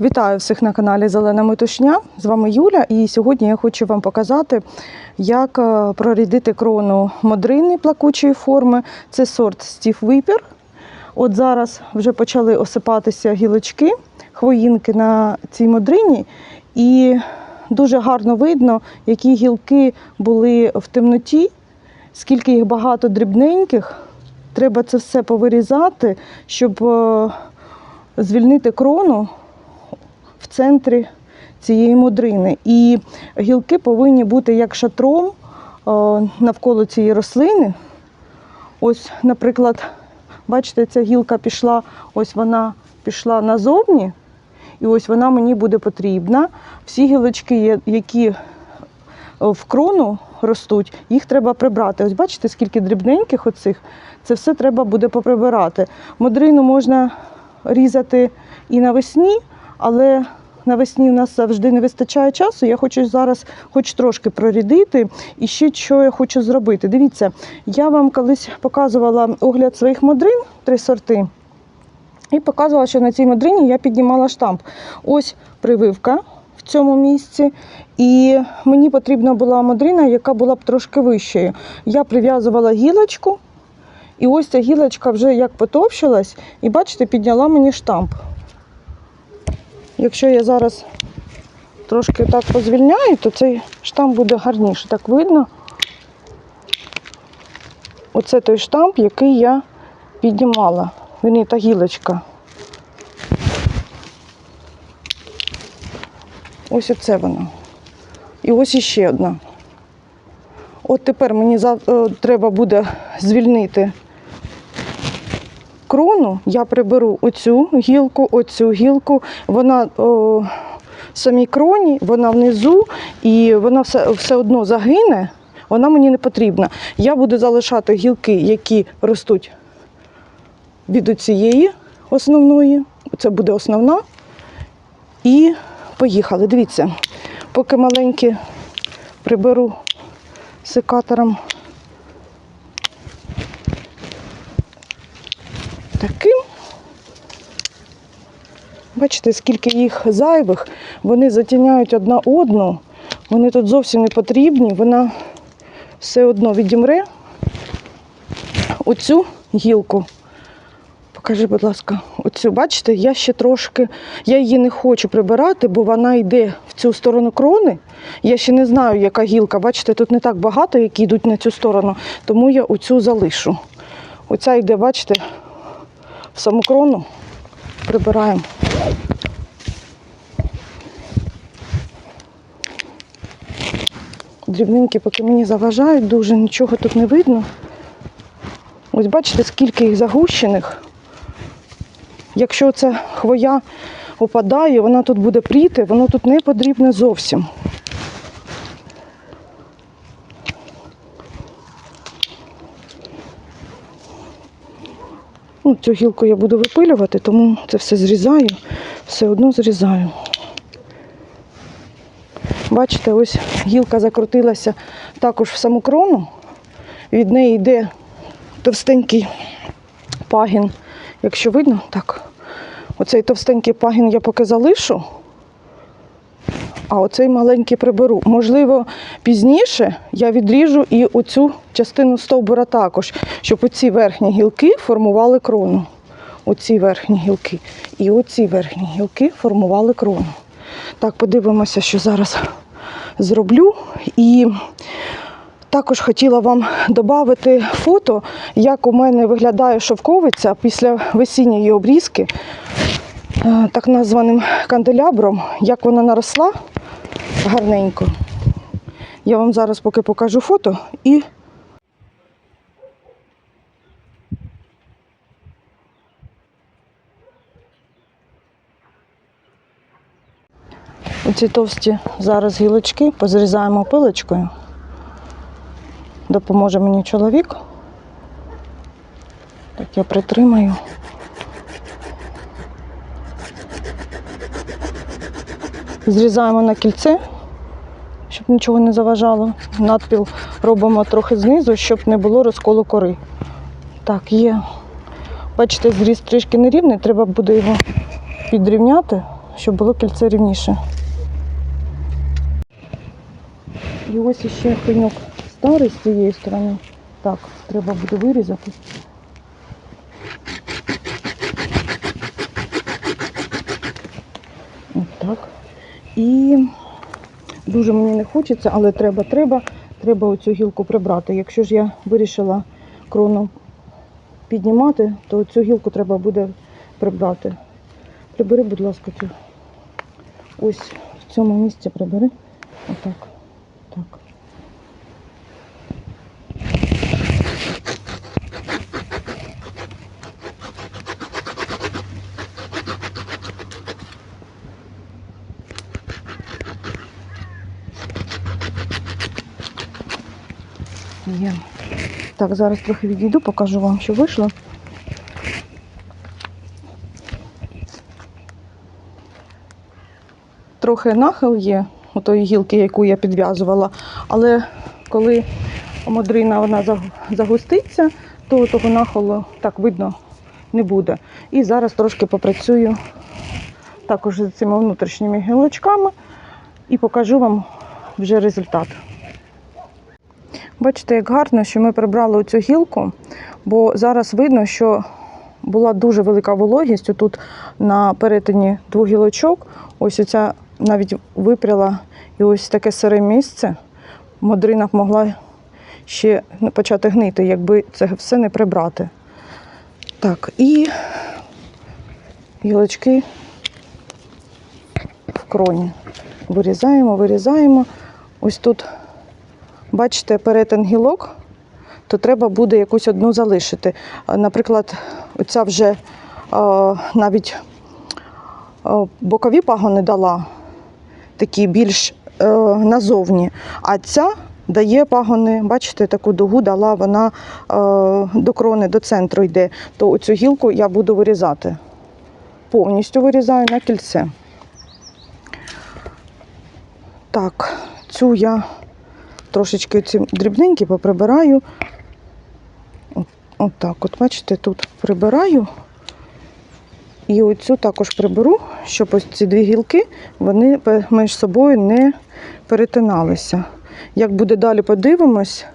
Вітаю всіх на каналі Зелена Метушня. З вами Юля, і сьогодні я хочу вам показати, як е, прорідити крону модрини плакучої форми. Це сорт Стів Випір. От зараз вже почали осипатися гілочки, хвоїнки на цій модрині, і дуже гарно видно, які гілки були в темноті, скільки їх багато дрібненьких. Треба це все повирізати, щоб е, звільнити крону центрі цієї модрини. І гілки повинні бути як шатром е, навколо цієї рослини. Ось, наприклад, бачите, ця гілка пішла, ось вона пішла назовні, і ось вона мені буде потрібна. Всі гілочки, які е, в крону ростуть, їх треба прибрати. Ось бачите, скільки дрібненьких оцих, це все треба буде поприбирати. Модрину можна різати і навесні, але навесні у нас завжди не вистачає часу. Я хочу зараз хоч трошки прорідити. І ще що я хочу зробити. Дивіться, я вам колись показувала огляд своїх модрин, три сорти. І показувала, що на цій модрині я піднімала штамп. Ось прививка в цьому місці. І мені потрібна була модрина, яка була б трошки вищою. Я прив'язувала гілочку, і ось ця гілочка вже як потовщилась, і бачите, підняла мені штамп. Якщо я зараз трошки так позвільняю, то цей штамп буде гарніше. Так видно. Оце той штамп, який я піднімала. Він та гілочка. Ось оце воно. І ось іще одна. От тепер мені е, треба буде звільнити крону. Я приберу оцю гілку, оцю гілку. Вона о, самій кроні, вона внизу, і вона все, все одно загине. Вона мені не потрібна. Я буду залишати гілки, які ростуть від цієї основної. Це буде основна. І поїхали. Дивіться, поки маленькі приберу секатором таким. Бачите, скільки їх зайвих, вони затіняють одна одну, вони тут зовсім не потрібні, вона все одно відімре оцю гілку. Покажи, будь ласка, оцю, бачите, я ще трошки, я її не хочу прибирати, бо вона йде в цю сторону крони. Я ще не знаю, яка гілка. Бачите, тут не так багато, які йдуть на цю сторону, тому я оцю залишу. Оця йде, бачите, в саму крону прибираємо. Дрібненькі, поки мені заважають, дуже нічого тут не видно. Ось бачите, скільки їх загущених. Якщо ця хвоя опадає, вона тут буде пріти, воно тут не потрібне зовсім. Ну, цю гілку я буду випилювати, тому це все зрізаю, все одно зрізаю. Бачите, ось гілка закрутилася також в саму крону. Від неї йде товстенький пагін. Якщо видно, так. Оцей товстенький пагін я поки залишу, а оцей маленький приберу. Можливо, пізніше я відріжу і оцю частину стовбура також, щоб оці верхні гілки формували крону. Оці верхні гілки. І оці верхні гілки формували крону. Так, подивимося, що зараз зроблю. І також хотіла вам додати фото, як у мене виглядає шовковиця після весінньої обрізки, е, так названим канделябром, як вона наросла гарненько. Я вам зараз поки покажу фото і. Оці товсті зараз гілочки позрізаємо пилочкою. Допоможе мені чоловік. Так я притримаю. Зрізаємо на кільце, щоб нічого не заважало. Надпіл робимо трохи знизу, щоб не було розколу кори. Так, є. Бачите, зріз трішки нерівний, треба буде його підрівняти, щоб було кільце рівніше. І ось іще пеньок старий з цієї сторони. Так, треба буде вирізати. От так. І дуже мені не хочеться, але треба, треба, треба оцю гілку прибрати. Якщо ж я вирішила крону піднімати, то цю гілку треба буде прибрати. Прибери, будь ласка, цю. Ось в цьому місці прибери. Отак. Так. Є. Так, зараз трохи відійду, покажу вам, що вийшло. Трохи нахил є у тої гілки, яку я підв'язувала, але коли модрина вона загуститься, то того нахилу так видно не буде. І зараз трошки попрацюю також з цими внутрішніми гілочками і покажу вам вже результат. Бачите, як гарно, що ми прибрали оцю гілку, бо зараз видно, що була дуже велика вологість тут на перетині двох гілочок. Ось оця навіть випряла і ось таке сире місце. Модрина б могла ще почати гнити, якби це все не прибрати. Так, і гілочки в кроні. Вирізаємо, вирізаємо. Ось тут бачите, перетин гілок, то треба буде якусь одну залишити. Наприклад, оця вже е, навіть е, бокові пагони дала, такі більш е, назовні, а ця дає пагони, бачите, таку дугу дала, вона е, до крони, до центру йде. То оцю гілку я буду вирізати. Повністю вирізаю на кільце. Так, цю я трошечки ці дрібненькі поприбираю. От, от так, от бачите, тут прибираю. І оцю також приберу, щоб ось ці дві гілки вони між собою не перетиналися. Як буде далі, подивимось.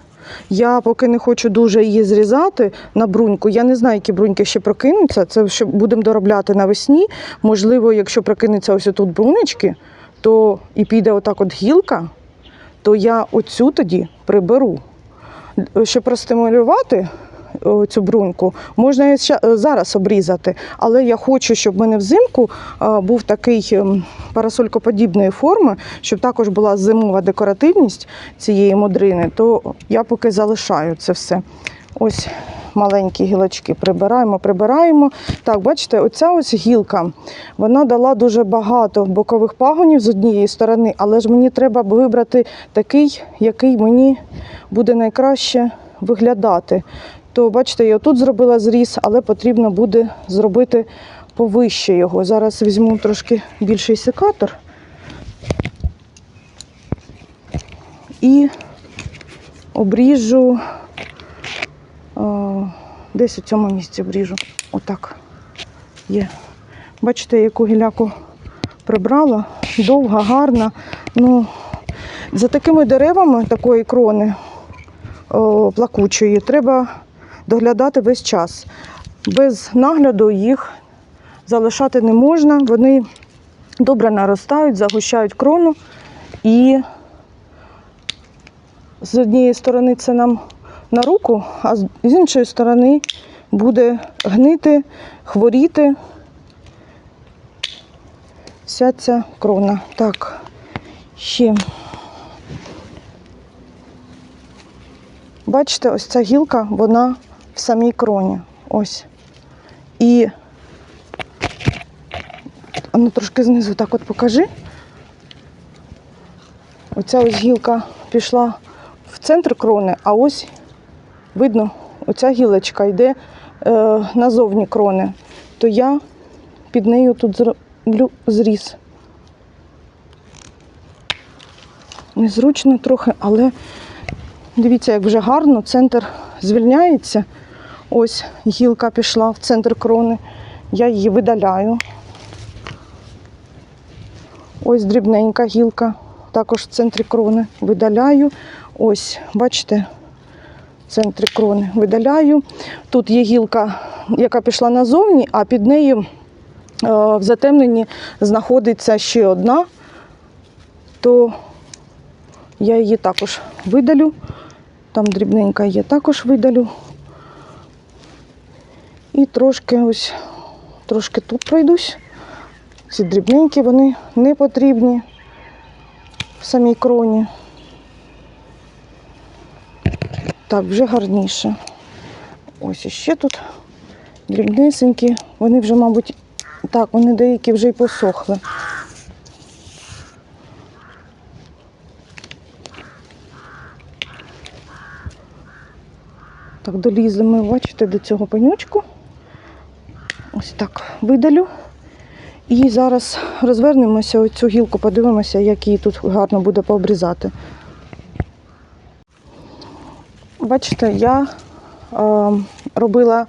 Я поки не хочу дуже її зрізати на бруньку. Я не знаю, які бруньки ще прокинуться. Це що будемо доробляти навесні. Можливо, якщо прокинеться ось тут брунечки, то і піде отак от гілка, то я оцю тоді приберу. Щоб простимулювати цю бруньку, можна і зараз обрізати, але я хочу, щоб в мене взимку був такий ем, парасолькоподібної форми, щоб також була зимова декоративність цієї модрини, то я поки залишаю це все. Ось маленькі гілочки прибираємо, прибираємо. Так, бачите, оця ось гілка, вона дала дуже багато бокових пагонів з однієї сторони, але ж мені треба вибрати такий, який мені буде найкраще виглядати. То бачите, я тут зробила зріз, але потрібно буде зробити повище його. Зараз візьму трошки більший секатор і обріжу десь у цьому місці обріжу. Отак. Є. Бачите, яку гіляку прибрала. Довга, гарна. Ну, за такими деревами такої крони о, плакучої треба доглядати весь час. Без нагляду їх залишати не можна. Вони добре наростають, загущають крону і з однієї сторони це нам на руку, а з іншої сторони буде гнити, хворіти вся ця крона. Так, ще. Бачите, ось ця гілка, вона в самій кроні. Ось. І ну трошки знизу так от покажи. Оця ось гілка пішла в центр крони, а ось видно, оця гілочка йде е, назовні крони. То я під нею тут зроблю зріз. Незручно трохи, але дивіться, як вже гарно, центр звільняється. Ось гілка пішла в центр крони. Я її видаляю. Ось дрібненька гілка, також в центрі крони видаляю. Ось, бачите, центрі крони видаляю. Тут є гілка, яка пішла назовні, а під нею е, в затемненні знаходиться ще одна, то я її також видалю. Там дрібненька є, також видалю. І трошки ось, трошки тут пройдусь. Ці дрібненькі вони не потрібні в самій кроні. Так, вже гарніше. Ось іще тут дрібнесенькі. Вони вже, мабуть, так, вони деякі вже й посохли. Так, долізли ми, бачите, до цього пенючку. Ось так видалю. І зараз розвернемося оцю гілку, подивимося, як її тут гарно буде пообрізати. Бачите, я е, робила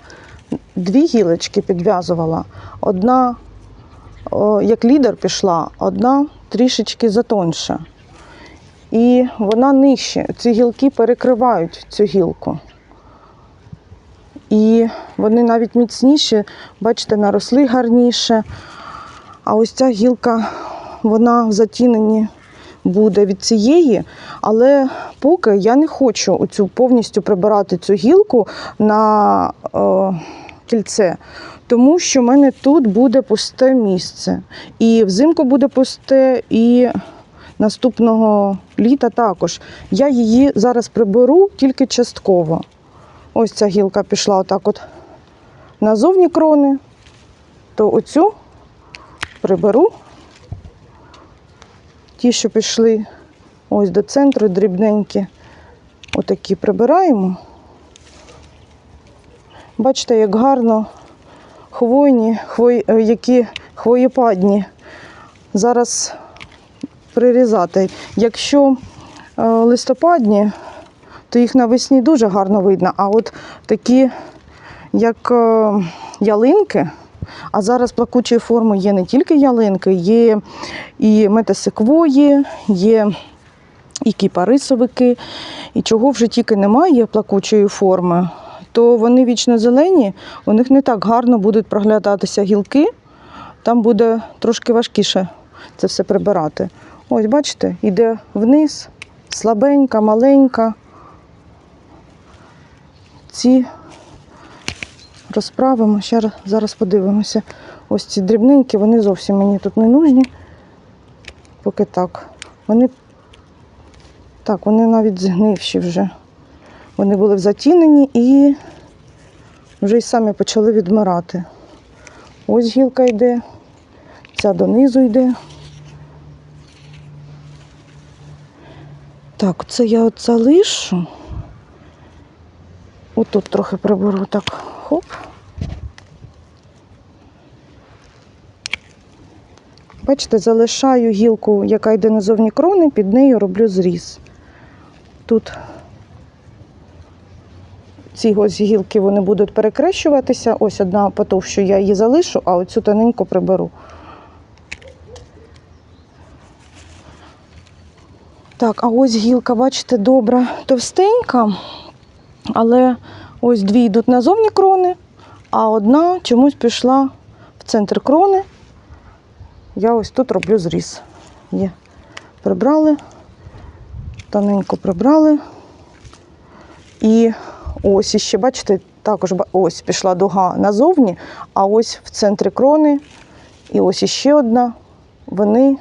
дві гілочки, підв'язувала. Одна, о, як лідер пішла, одна трішечки затонша. І вона нижче. Ці гілки перекривають цю гілку. І вони навіть міцніші, бачите, наросли гарніше. А ось ця гілка, вона в затіненні буде від цієї, але поки я не хочу оцю повністю прибирати цю гілку на е, кільце, тому що в мене тут буде пусте місце. І взимку буде пусте, і наступного літа також. Я її зараз приберу тільки частково. Ось ця гілка пішла отак от назовні крони, то оцю приберу. Ті, що пішли ось до центру, дрібненькі, отакі прибираємо. Бачите, як гарно хвойні, хвой, е, які хвоєпадні. Зараз прирізати. Якщо е, листопадні, то їх навесні дуже гарно видно. А от такі, як е, ялинки, а зараз плакучої форми є не тільки ялинки, є і метасеквої, є і кіпарисовики, і чого вже тільки немає плакучої форми, то вони вічно зелені, у них не так гарно будуть проглядатися гілки, там буде трошки важкіше це все прибирати. Ось, бачите, йде вниз, слабенька, маленька. Ці розправимо, ще раз- зараз подивимося. Ось ці дрібненькі, вони зовсім мені тут не нужні. Поки так. Вони так, вони навіть згнивші вже. Вони були в затіненні і вже й самі почали відмирати. Ось гілка йде, ця донизу йде. Так, це я от залишу. Отут трохи приберу так. Хоп. Бачите, залишаю гілку, яка йде назовні крони, під нею роблю зріз. Тут ці ось гілки вони будуть перекрещуватися. Ось одна потовщу я її залишу, а оцю тоненьку приберу. Так, а ось гілка, бачите, добра, товстенька, але ось дві йдуть назовні крони, а одна чомусь пішла в центр крони. Я ось тут роблю зріз. Є. Прибрали, тоненько прибрали. І ось іще, бачите, також ось пішла дуга назовні, а ось в центрі крони, і ось іще одна. Вони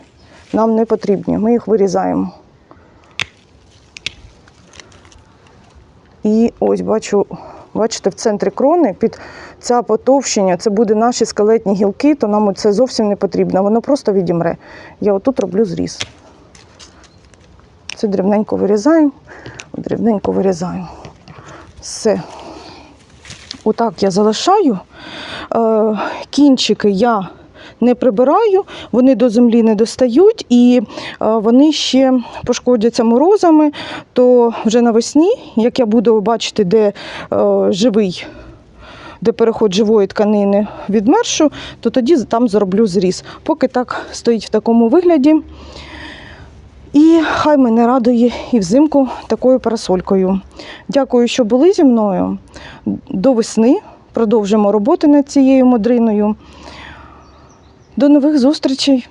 нам не потрібні. Ми їх вирізаємо. І ось бачу, бачите, в центрі крони під ця потовщення, це буде наші скелетні гілки, то нам це зовсім не потрібно. Воно просто відімре. Я отут роблю зріз. Це дрібненько вирізаємо, дрібненько вирізаємо. Все. Отак я залишаю. Е, кінчики я не прибираю, вони до землі не достають і е, вони ще пошкодяться морозами, то вже навесні, як я буду бачити, де е, живий де переход живої тканини від мершу, то тоді там зроблю зріз. Поки так стоїть в такому вигляді. І хай мене радує і взимку такою парасолькою. Дякую, що були зі мною. До весни продовжимо роботи над цією модриною. До нових зустрічей!